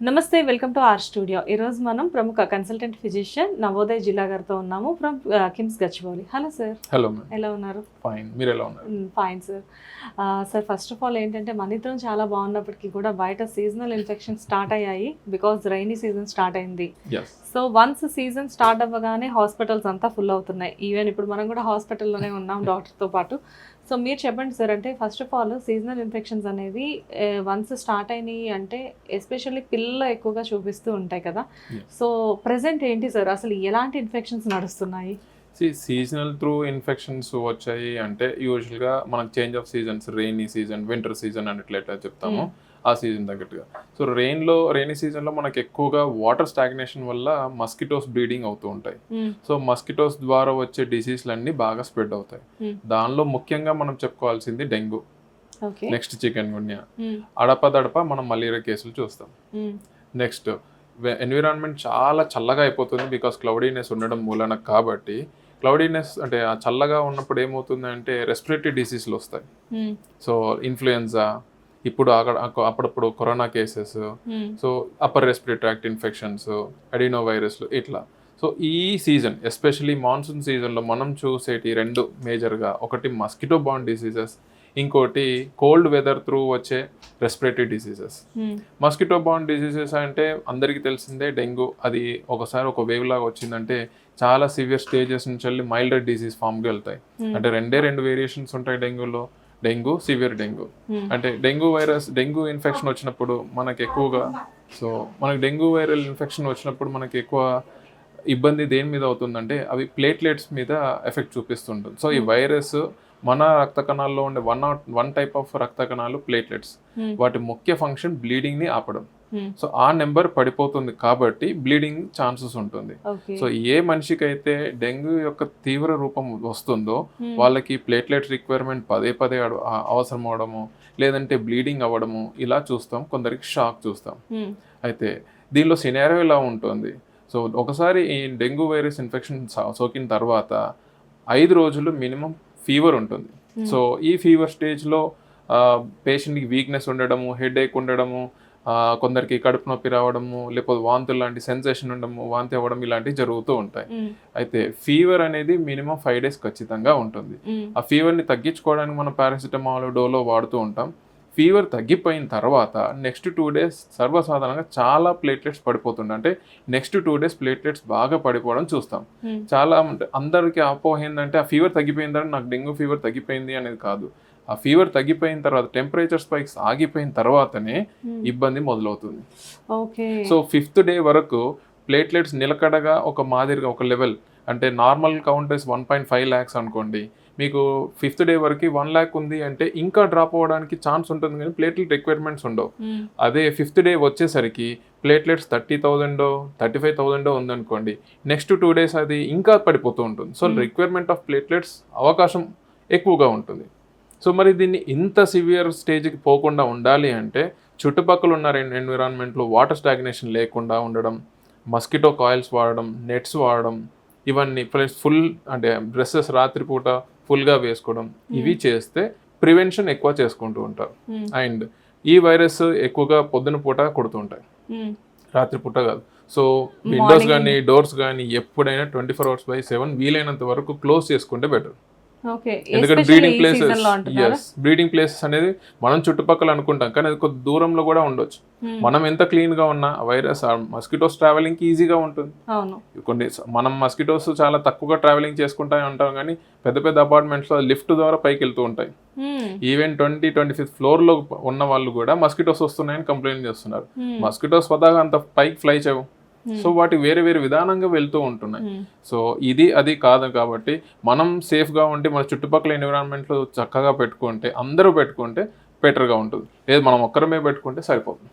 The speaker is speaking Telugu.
నమస్తే వెల్కమ్ టు ఆర్ స్టూడియో. ఈరోజు మనం ప్రముఖ కన్సల్టెంట్ ఫిజిషియన్ నవోదయ్ జిల్లా గారితో ఉన్నాము from KIMS Gachibowli. Hello sir hello ఎలా ఉన్నారు? ఫైన్ మీరు ఎలా ఉన్నారు? Fine sir sir first of all ఏంటంటే మన ఇద్దరం చాలా బాగున్నప్పటికీ కూడా బయట సీజనల్ ఇన్ఫెక్షన్ స్టార్ట్ అయ్యాయి బికాజ్ రైనీ సీజన్ స్టార్ట్ అయింది. సో వన్స్ సీజన్ స్టార్ట్ అవ్వగానే హాస్పిటల్స్ అంతా ఫుల్ అవుతున్నాయి. ఈవెన్ ఇప్పుడు మనం కూడా హాస్పిటల్లోనే ఉన్నాం డాక్టర్తో పాటు. సో మీరు చెప్పండి సార్ అంటే first of all seasonal infections అనేవి వన్స్ స్టార్ట్ అయినాయి అంటే ఎస్పెషల్లీ పిల్లలు ఎక్కువగా చూపిస్తూ ఉంటాయి కదా. సో ప్రెసెంట్ ఏంటి సార్? అసలు ఎలాంటి ఇన్ఫెక్షన్స్ నడుస్తున్నాయి? సీజనల్ త్రూ ఇన్ఫెక్షన్స్ వచ్చాయి అంటే యూజువల్గా మనకు change of seasons rainy season winter season ఎట్లా చెప్తాము. ఆ సీజన్ తగ్గట్టుగా. సో రెయిన్లో రెయినీ సీజన్లో మనకి ఎక్కువగా వాటర్ స్టాగ్నేషన్ వల్ల మస్కిటోస్ బ్రీడింగ్ అవుతూ ఉంటాయి. సో మస్కిటోస్ ద్వారా వచ్చే డిసీజ్లు అన్నీ బాగా స్ప్రెడ్ అవుతాయి. దానిలో ముఖ్యంగా మనం చెప్పుకోవాల్సింది డెంగ్యూ. Next chikungunya. అడపదడప మనం మలేరియా కేసులు చూస్తాం. నెక్స్ట్ ఎన్విరాన్మెంట్ చాలా చల్లగా అయిపోతుంది బికాస్ క్లౌడీనెస్ ఉండడం మూలన కాబట్టి క్లౌడీనెస్ అంటే ఆ చల్లగా ఉన్నప్పుడు ఏమవుతుంది అంటే రెస్పిరేటరీ డిసీజ్లు వస్తాయి. సో ఇన్ఫ్లుయెన్జా ఇప్పుడు అక్కడ అక్క- అప్పుడప్పుడు corona cases so upper respiratory tract infections adeno వైరస్లు ఇట్లా. సో ఈ సీజన్ ఎస్పెషలీ మాన్సూన్ సీజన్లో మనం చూసేటి రెండు మేజర్గా ఒకటి మస్కిటో బాండ్ డిసీజెస్ ఇంకోటి కోల్డ్ వెదర్ త్రూ వచ్చే రెస్పిరేటరీ డిసీజెస్. మస్కిటో బాండ్ డిసీజెస్ అంటే అందరికీ తెలిసిందే డెంగ్యూ అది ఒకసారి ఒక వేవ్ లాగా వచ్చిందంటే చాలా సివియర్ స్టేజెస్ నుంచి వెళ్ళి మైల్డర్ డిసీజ్ ఫామ్కి వెళ్తాయి. అంటే రెండే రెండు వేరియేషన్స్ ఉంటాయి డెంగ్యూలో. Dengue severe dengue. అంటే డెంగ్యూ వైరస్ డెంగ్యూ ఇన్ఫెక్షన్ వచ్చినప్పుడు మనకి ఎక్కువగా సో మనకి డెంగ్యూ వైరల్ ఇన్ఫెక్షన్ వచ్చినప్పుడు మనకి ఎక్కువ ఇబ్బంది దేని మీద అవుతుందంటే అవి ప్లేట్లెట్స్ మీద ఎఫెక్ట్ చూపిస్తుంటుంది. సో ఈ వైరస్ మన రక్త కణాల్లో ఉండే one not one type of రక్త కణాలు ప్లేట్లెట్స్. వాటి ముఖ్య ఫంక్షన్ బ్లీడింగ్ని ఆపడం. సో ఆ నెంబర్ పడిపోతుంది కాబట్టి బ్లీడింగ్ ఛాన్సెస్ ఉంటుంది. సో ఏ మనిషికి అయితే డెంగ్యూ యొక్క తీవ్ర రూపం వస్తుందో వాళ్ళకి ప్లేట్లెట్ రిక్వైర్మెంట్ పదే పదే అవసరం అవడము లేదంటే బ్లీడింగ్ అవ్వడము ఇలా చూస్తాం. కొందరికి షాక్ చూస్తాం. అయితే దీనిలో సినారియో ఇలా ఉంటుంది. సో ఒకసారి ఈ డెంగ్యూ వైరస్ ఇన్ఫెక్షన్ సోకిన తర్వాత ఐదు రోజులు మినిమం ఫీవర్ ఉంటుంది. సో ఈ ఫీవర్ స్టేజ్లో పేషెంట్కి వీక్నెస్ ఉండడము హెడ్ ఏక్ ఉండడము కొందరికి కడుపు నొప్పి రావడము లేకపోతే వాంతులు లాంటి సెన్సేషన్ ఉండడము వాంతి అవ్వడం ఇలాంటివి జరుగుతూ ఉంటాయి. అయితే ఫీవర్ అనేది మినిమం ఫైవ్ డేస్ ఖచ్చితంగా ఉంటుంది. ఆ ఫీవర్ని తగ్గించుకోవడానికి మనం పారాసిటమాల్ డోలో వాడుతూ ఉంటాం. ఫీవర్ తగ్గిపోయిన తర్వాత నెక్స్ట్ టూ డేస్ సర్వసాధారణంగా చాలా ప్లేట్లెట్స్ పడిపోతుండే. అంటే నెక్స్ట్ టూ డేస్ ప్లేట్లెట్స్ బాగా పడిపోవడం చూస్తాం. చాలా అంటే అందరికీ అపోహ ఏంటంటే ఆ ఫీవర్ తగ్గిపోయిందని నాకు డెంగ్యూ ఫీవర్ తగ్గిపోయింది అనేది కాదు. ఆ ఫీవర్ తగ్గిపోయిన తర్వాత టెంపరేచర్ స్పైక్స్ ఆగిపోయిన తర్వాతనే ఇబ్బంది మొదలవుతుంది. ఓకే. సో ఫిఫ్త్ డే వరకు ప్లేట్లెట్స్ నిలకడగా ఒక మాదిరిగా ఒక లెవెల్ అంటే normal counters one point five lakhs అనుకోండి. మీకు ఫిఫ్త్ డే వరకు వన్ ల్యాక్ ఉంది అంటే ఇంకా డ్రాప్ అవ్వడానికి ఛాన్స్ ఉంటుంది కానీ ప్లేట్లెట్ రిక్వైర్మెంట్స్ ఉండవు. అదే ఫిఫ్త్ డే వచ్చేసరికి ప్లేట్లెట్స్ థర్టీ థౌజండో థర్టీ ఫైవ్ థౌజండో ఉందనుకోండి. నెక్స్ట్ టూ డేస్ అది ఇంకా పడిపోతూ ఉంటుంది. సో రిక్వైర్మెంట్ ఆఫ్ ప్లేట్లెట్స్ అవకాశం ఎక్కువగా ఉంటుంది. సో మరి దీన్ని ఇంత సివియర్ స్టేజ్కి పోకుండా ఉండాలి అంటే చుట్టుపక్కల ఉన్న ఎన్విరాన్మెంట్లో వాటర్ స్టాగ్నేషన్ లేకుండా ఉండడం మస్కిటో కాయిల్స్ వాడడం నెట్స్ వాడడం ఇవన్నీ ప్లస్ ఫుల్ అంటే డ్రెస్సెస్ రాత్రిపూట ఫుల్గా వేసుకోవడం ఇవి చేస్తే ప్రివెన్షన్ ఎక్కువ చేసుకుంటూ ఉంటారు. అండ్ ఈ వైరస్ ఎక్కువగా పొద్దున పూట కొడుతుంటాయి రాత్రిపూట కాదు. సో విండోస్ కానీ డోర్స్ కానీ ఎప్పుడైనా twenty four hours by seven వీలైనంత వరకు క్లోజ్ చేసుకుంటే బెటర్ ఎందుకంటే బ్రీడింగ్ ప్లేసెస్ ఎస్ బ్రీడింగ్ ప్లేసెస్ అనేది మనం చుట్టుపక్కల అనుకుంటాం కానీ అది కొద్ది దూరంలో కూడా ఉండొచ్చు. మనం ఎంత క్లీన్గా ఉన్నా వైరస్ మస్కిటోస్ ట్రావెలింగ్కి ఈజీగా ఉంటుంది. కొన్ని మనం మస్కిటోస్ చాలా తక్కువగా ట్రావెలింగ్ చేసుకుంటా ఉంటాం కానీ పెద్ద పెద్ద అపార్ట్మెంట్స్లో లిఫ్ట్ ద్వారా పైకి వెళ్తూ ఉంటాయి. ఈవెన్ ట్వంటీ ట్వంటీ ఫిఫ్త్ ఫ్లోర్లో ఉన్న వాళ్ళు కూడా మస్కిటోస్ వస్తున్నాయని కంప్లైంట్ చేస్తున్నారు. మస్కిటోస్ స్వతహాగా అంత పైకి ఫ్లై చేయవు. సో వాటి వేరే వేరే విధానంగా వెళ్తూ ఉంటున్నాయి. సో ఇది అది కాదు కాబట్టి మనం సేఫ్గా ఉండి మన చుట్టుపక్కల ఎన్విరాన్మెంట్లో చక్కగా పెట్టుకుంటే అందరూ పెట్టుకుంటే బెటర్గా ఉంటుంది. లేదు మనం ఒక్కరమే పెట్టుకుంటే సరిపోతుంది.